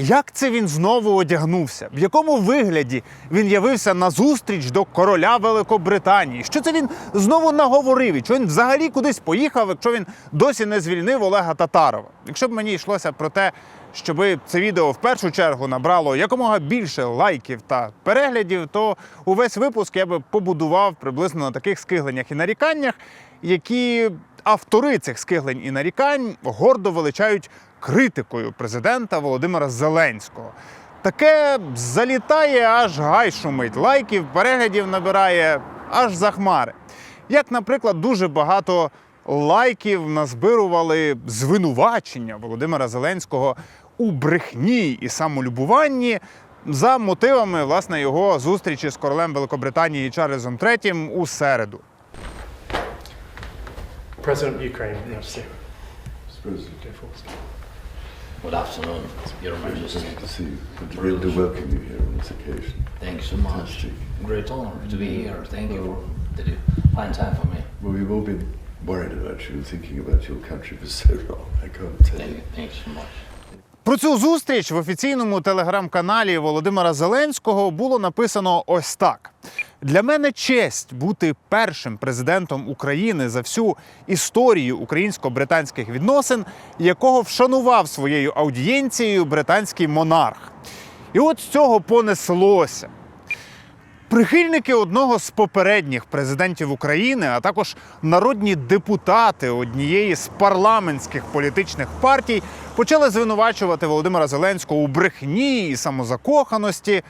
Як це він знову одягнувся? В якому вигляді він явився на зустріч до короля Великобританії? Що це він знову наговорив? І що він взагалі кудись поїхав, якщо він досі не звільнив Олега Татарова? Якщо б мені йшлося про те, щоб це відео в першу чергу набрало якомога більше лайків та переглядів, то увесь випуск я би побудував приблизно на таких скигленнях і наріканнях, які автори цих скиглень і нарікань гордо величають критикою президента Володимира Зеленського. Таке залітає, аж гай шумить. Лайків, переглядів набирає аж за хмари. Як, наприклад, дуже багато лайків назбирували звинувачення Володимира Зеленського у брехні і самолюбуванні за мотивами власне його зустрічі з королем Великобританії Чарльзом III у середу. Ukraine, yes. Good afternoon, Your Majesty. Good to see you. And to to welcome you here on this occasion. Thank you so much. Fantastic. Great honor to be here. Thank you for the fine time for me. Well, we've all been worried about you and thinking about your country for so long. I can't tell Thank you. you, thank you so much. Про цю зустріч в офіційному телеграм-каналі Володимира Зеленського було написано ось так: для мене честь бути першим президентом України за всю історію українсько-британських відносин, якого вшанував своєю аудієнцією британський монарх. І от з цього понеслося. Прихильники одного з попередніх президентів України, а також народні депутати однієї з парламентських політичних партій почали звинувачувати Володимира Зеленського у брехні і самозакоханості,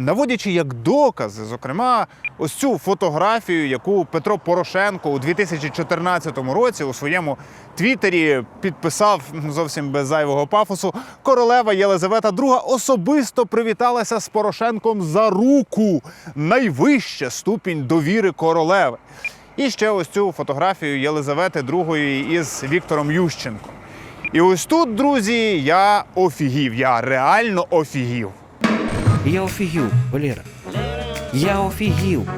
наводячи як докази, зокрема, ось цю фотографію, яку Петро Порошенко у 2014 році у своєму твіттері підписав зовсім без зайвого пафосу. Королева Єлизавета II особисто привіталася з Порошенком за руку. Найвища ступінь довіри королеви. І ще ось цю фотографію Єлизавети II із Віктором Ющенком. І ось тут, друзі, я офігів. Я реально офігів. Я офігів, Валера. Я офігів.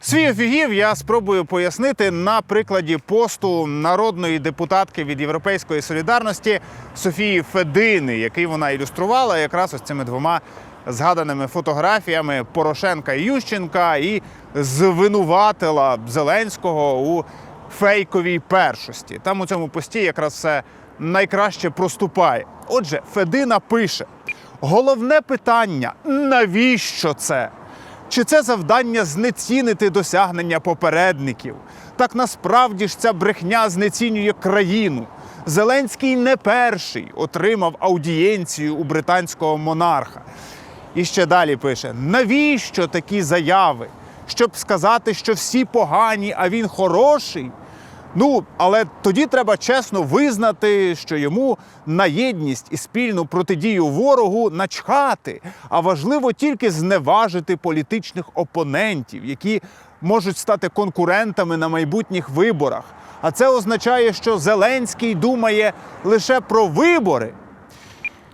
Свій офігів я спробую пояснити на прикладі посту народної депутатки від Європейської солідарності Софії Федини, який вона ілюструвала якраз ось цими двома згаданими фотографіями Порошенка і Ющенка і звинуватила Зеленського у фейковій першості. Там у цьому пості якраз все найкраще проступає. Отже, Федина пише: головне питання: навіщо це? Чи це завдання знецінити досягнення попередників? Так насправді ж ця брехня знецінює країну. Зеленський не перший отримав аудієнцію у британського монарха. І ще далі пише: навіщо такі заяви? Щоб сказати, що всі погані, а він хороший. Ну, але тоді треба чесно визнати, що йому на єдність і спільну протидію ворогу начхати, а важливо тільки зневажити політичних опонентів, які можуть стати конкурентами на майбутніх виборах. А це означає, що Зеленський думає лише про вибори.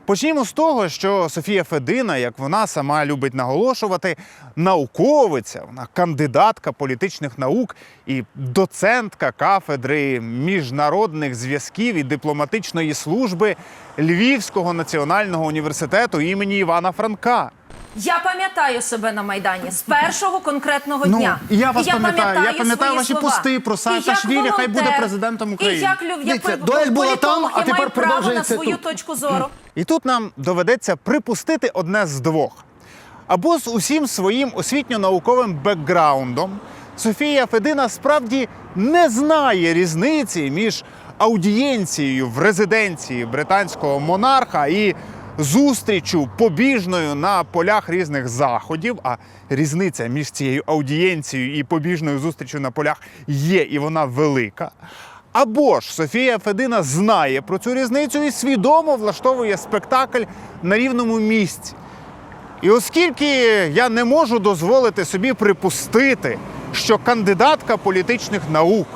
Почнімо з того, що Софія Федина, як вона сама любить наголошувати, науковиця, вона кандидатка політичних наук і доцентка кафедри міжнародних зв'язків і дипломатичної служби Львівського національного університету імені Івана Франка. Я пам'ятаю себе на майдані з першого конкретного Ну, дня. і я вас пам'ятаю. Я пам'ятаю ваші слова. пости про Саакашвілі, хай буде президентом України. І як, лю- як Дивіться, пол- дуель була політолог, там, а я маю тепер право на продовжується свою тут. точку зору. І тут нам доведеться припустити одне з двох. Або з усім своїм освітньо-науковим бекграундом Софія Федина справді не знає різниці між аудієнцією в резиденції британського монарха і зустрічю побіжною на полях різних заходів. А різниця між цією аудієнцією і побіжною зустрічю на полях є, і вона велика. Або ж Софія Федина знає про цю різницю і свідомо влаштовує спектакль на рівному місці. І оскільки я не можу дозволити собі припустити, що кандидатка політичних наук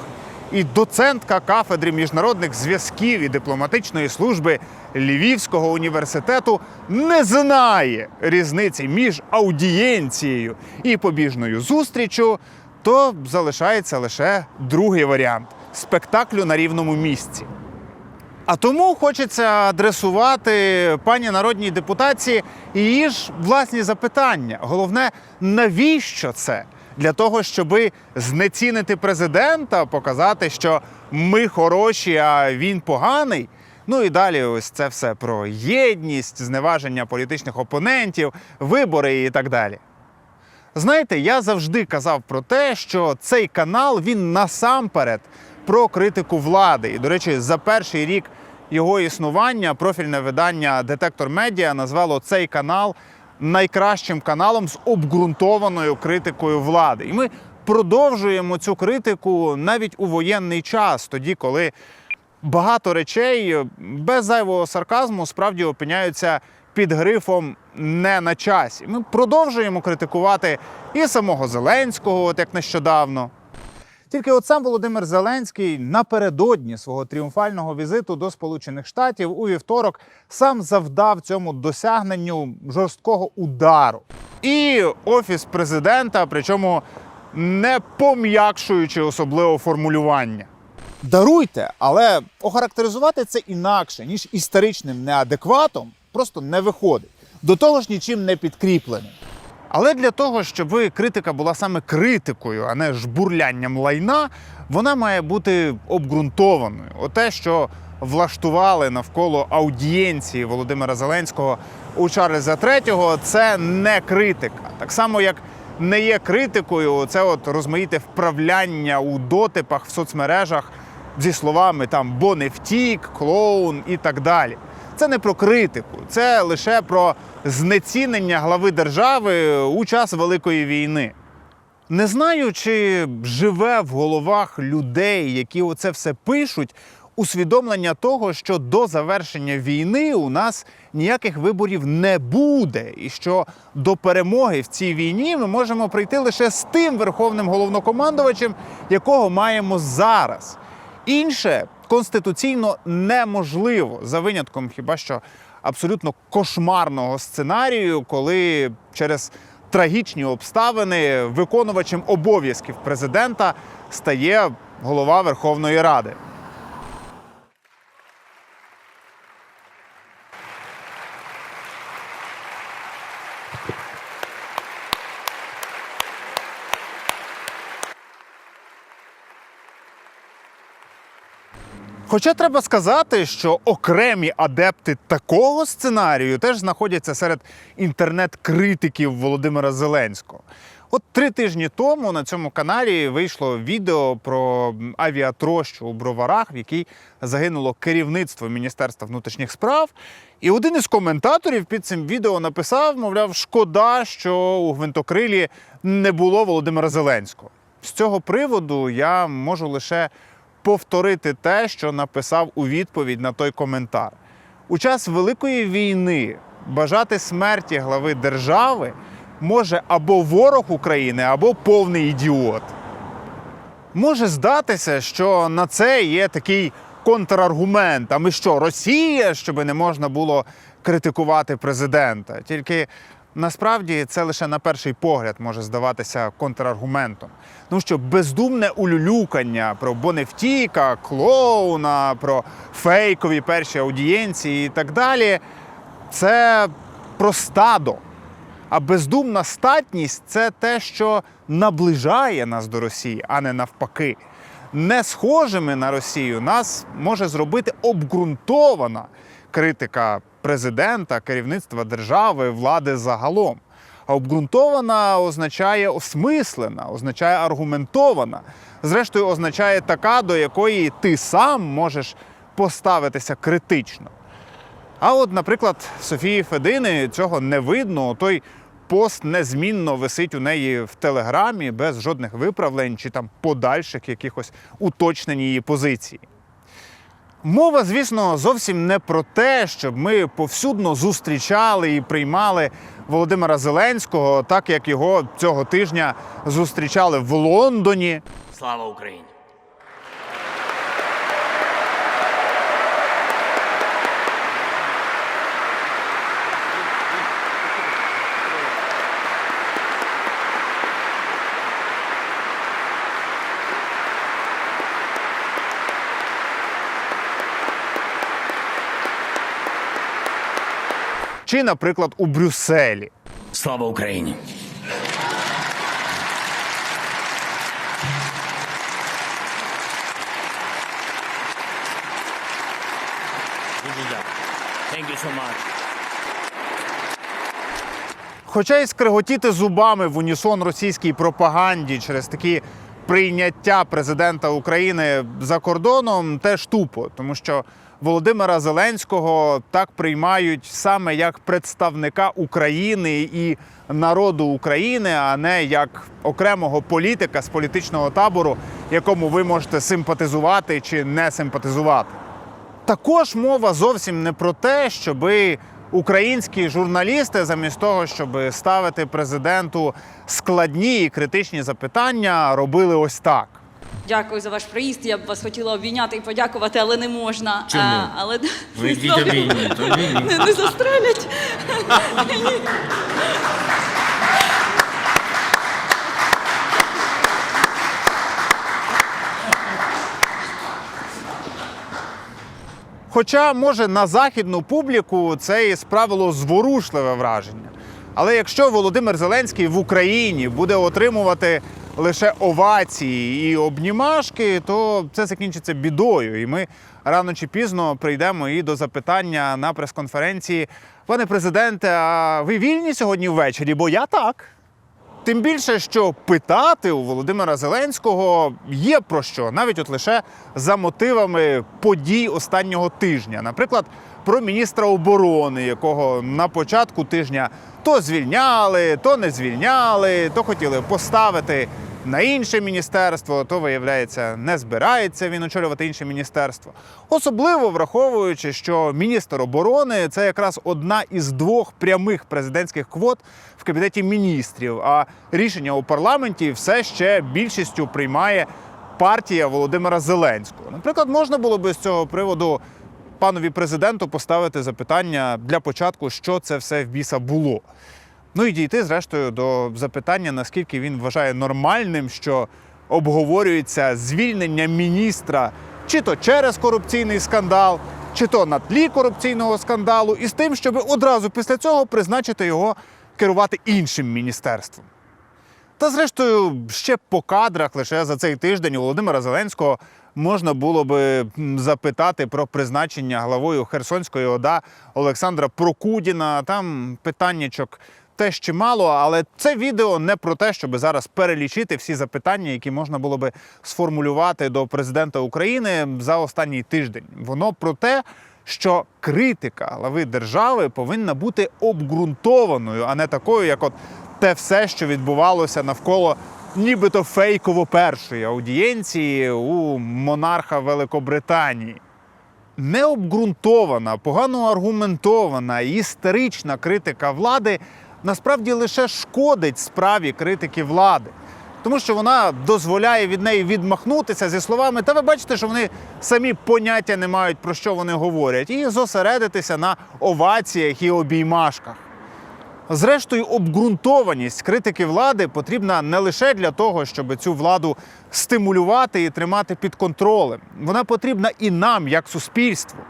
і доцентка кафедри міжнародних зв'язків і дипломатичної служби Львівського університету не знає різниці між аудієнцією і побіжною зустрічю, то залишається лише другий варіант спектаклю на рівному місці. А тому хочеться адресувати пані народній депутатці її ж власні запитання. Головне, навіщо це? Для того, щоб знецінити президента, показати, що ми хороші, а він поганий. Ну і далі, ось це все про єдність, зневаження політичних опонентів, вибори і так далі. Знаєте, я завжди казав про те, що цей канал він насамперед про критику влади. І, до речі, за перший рік його існування профільне видання Детектор Медіа назвало цей канал найкращим каналом з обґрунтованою критикою влади. І ми продовжуємо цю критику навіть у воєнний час, тоді, коли багато речей без зайвого сарказму справді опиняються під грифом не на часі. Ми продовжуємо критикувати і самого Зеленського, от як нещодавно. Тільки от сам Володимир Зеленський напередодні свого тріумфального візиту до Сполучених Штатів у вівторок сам завдав цьому досягненню жорсткого удару. І офіс президента, причому не пом'якшуючи особливо формулювання. Даруйте, але охарактеризувати це інакше, ніж історичним неадекватом, просто не виходить. До того ж нічим не підкріпленим. Але для того, щоб критика була саме критикою, а не жбурлянням лайна, вона має бути обґрунтованою. Оте, що влаштували навколо аудієнції Володимира Зеленського у Чарльза III, це не критика. Так само, як не є критикою, це от розмаїте вправляння у дотипах в соцмережах зі словами там бо не втік, клоун і так далі. Це не про критику, це лише про знецінення глави держави у час Великої війни. Не знаю, чи живе в головах людей, які оце все пишуть, усвідомлення того, що до завершення війни у нас ніяких виборів не буде, і що до перемоги в цій війні ми можемо прийти лише з тим верховним головнокомандувачем, якого маємо зараз. Інше конституційно неможливо за винятком хіба що абсолютно кошмарного сценарію, коли через трагічні обставини виконувачем обов'язків президента стає голова Верховної Ради. Хоча треба сказати, що окремі адепти такого сценарію теж знаходяться серед інтернет-критиків Володимира Зеленського. От три тижні тому на цьому каналі вийшло відео про авіатрощу у броварах, в якій загинуло керівництво Міністерства внутрішніх справ. І один із коментаторів під цим відео написав: мовляв, шкода, що у гвинтокрилі не було Володимира Зеленського. З цього приводу я можу лише повторити те, що написав у відповідь на той коментар. У час Великої війни бажати смерті глави держави може або ворог України, або повний ідіот. Може здатися, що на це є такий контраргумент. А ми що, Росія, щоб не можна було критикувати президента? Тільки насправді це лише на перший погляд може здаватися контраргументом. Тому що бездумне улюлюкання про Боневтіка, клоуна, про фейкові перші аудієнції і так далі це про стадо. А бездумна статність це те, що наближає нас до Росії, а не навпаки. Не схожими на Росію нас може зробити обґрунтована критика президента, керівництва держави, влади загалом. А обґрунтована означає осмислена, означає аргументована. Зрештою, означає така, до якої ти сам можеш поставитися критично. А от, наприклад, Софії Федини цього не видно. Той пост незмінно висить у неї в телеграмі без жодних виправлень чи там подальших якихось уточнень її позиції. Мова, звісно, зовсім не про те, щоб ми повсюдно зустрічали і приймали Володимира Зеленського, так як його цього тижня зустрічали в Лондоні. Слава Україні! Чи, наприклад, у Брюсселі. Слава Україні! Thank you so much. Хоча й скриготіти зубами в унісон російській пропаганді через такі прийняття президента України за кордоном теж тупо, тому що Володимира Зеленського так приймають саме як представника України і народу України, а не як окремого політика з політичного табору, якому ви можете симпатизувати чи не симпатизувати. Також мова зовсім не про те, щоби українські журналісти, замість того, щоб ставити президенту складні і критичні запитання, робили ось так. Дякую за ваш приїзд. Я б вас хотіла обійняти і подякувати, але не можна. Чому? А, але Ви йдіть обійміть, обійміть. не, не застрелять. Хоча, може, на західну публіку це і справило зворушливе враження. Але якщо Володимир Зеленський в Україні буде отримувати лише овації і обнімашки, то це закінчиться бідою. І ми рано чи пізно прийдемо і до запитання на прес-конференції. Пане президенте, а ви вільні сьогодні ввечері? Бо я так. Тим більше, що питати у Володимира Зеленського є про що, навіть от лише за мотивами подій останнього тижня. Наприклад, про міністра оборони, якого на початку тижня то звільняли, то не звільняли, то хотіли поставити на інше міністерство, то виявляється, не збирається він очолювати інше міністерство. Особливо враховуючи, що міністр оборони це якраз одна із двох прямих президентських квот в кабінеті міністрів. А рішення у парламенті все ще більшістю приймає партія Володимира Зеленського. Наприклад, можна було би з цього приводу панові президенту поставити запитання для початку, що це все в біса було. Ну і дійти, зрештою, до запитання, наскільки він вважає нормальним, що обговорюється звільнення міністра чи то через корупційний скандал, чи то на тлі корупційного скандалу, і з тим, щоб одразу після цього призначити його керувати іншим міністерством. Та зрештою, ще по кадрах лише за цей тиждень Володимира Зеленського можна було би запитати про призначення главою Херсонської ОДА Олександра Прокудіна. Там питаннячок теж чимало, але це відео не про те, щоб зараз перелічити всі запитання, які можна було би сформулювати до президента України за останній тиждень. Воно про те, що критика глави держави повинна бути обґрунтованою, а не такою, як от те все, що відбувалося навколо нібито фейково першої аудієнції у монарха Великобританії. Необґрунтована, погано аргументована і істерична критика влади насправді лише шкодить справі критики влади. Тому що вона дозволяє від неї відмахнутися зі словами, та ви бачите, що вони самі поняття не мають про що вони говорять, і зосередитися на оваціях і обіймашках. Зрештою, обґрунтованість критики влади потрібна не лише для того, щоб цю владу стимулювати і тримати під контролем. Вона потрібна і нам, як суспільству.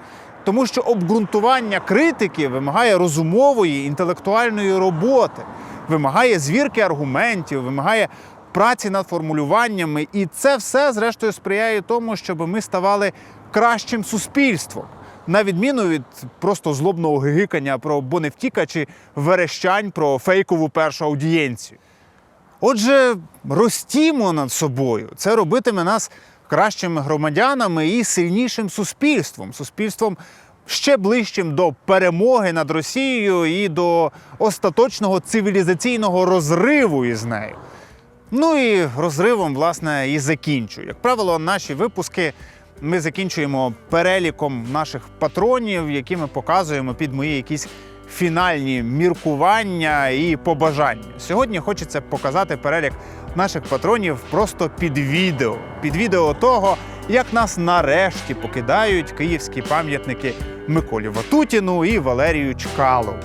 Тому що обґрунтування критики вимагає розумової інтелектуальної роботи, вимагає звірки аргументів, вимагає праці над формулюваннями. І це все, зрештою, сприяє тому, щоб ми ставали кращим суспільством на відміну від просто злобного гигикання про Боневтіка чи верещань про фейкову першу аудієнцію. Отже, ростімо над собою. Це робитиме нас кращими громадянами і сильнішим суспільством, суспільством ще ближчим до перемоги над Росією і до остаточного цивілізаційного розриву із нею. Ну і розривом, власне, і закінчую. Як правило, наші випуски ми закінчуємо переліком наших патронів, які ми показуємо під мої якісь фінальні міркування і побажання. Сьогодні хочеться показати перелік наших патронів просто під відео. Під відео того, як нас нарешті покидають київські пам'ятники Миколі Ватутіну і Валерію Чкалову.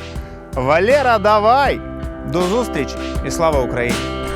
Валера, давай! До зустрічі і слава Україні!